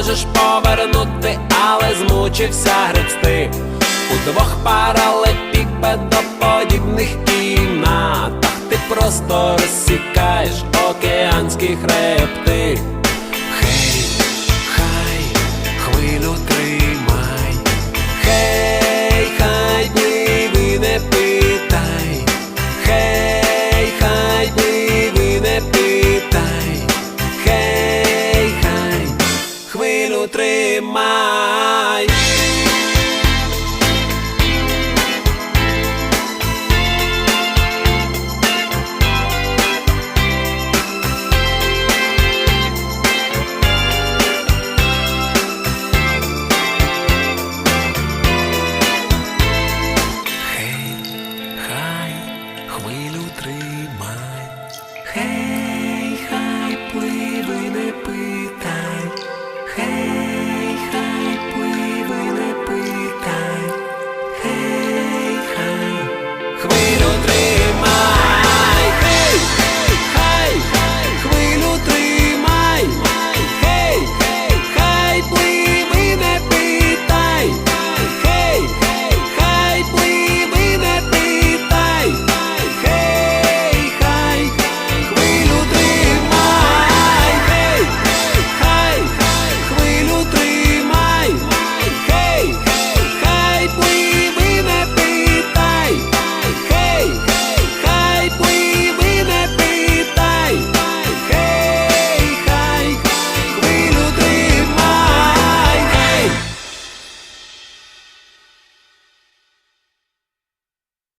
Можеш повернути, але змучився гребсти. У двох паралепіпедоподібних кімнатах ти просто розсікаєш океанські хребти. extrema. we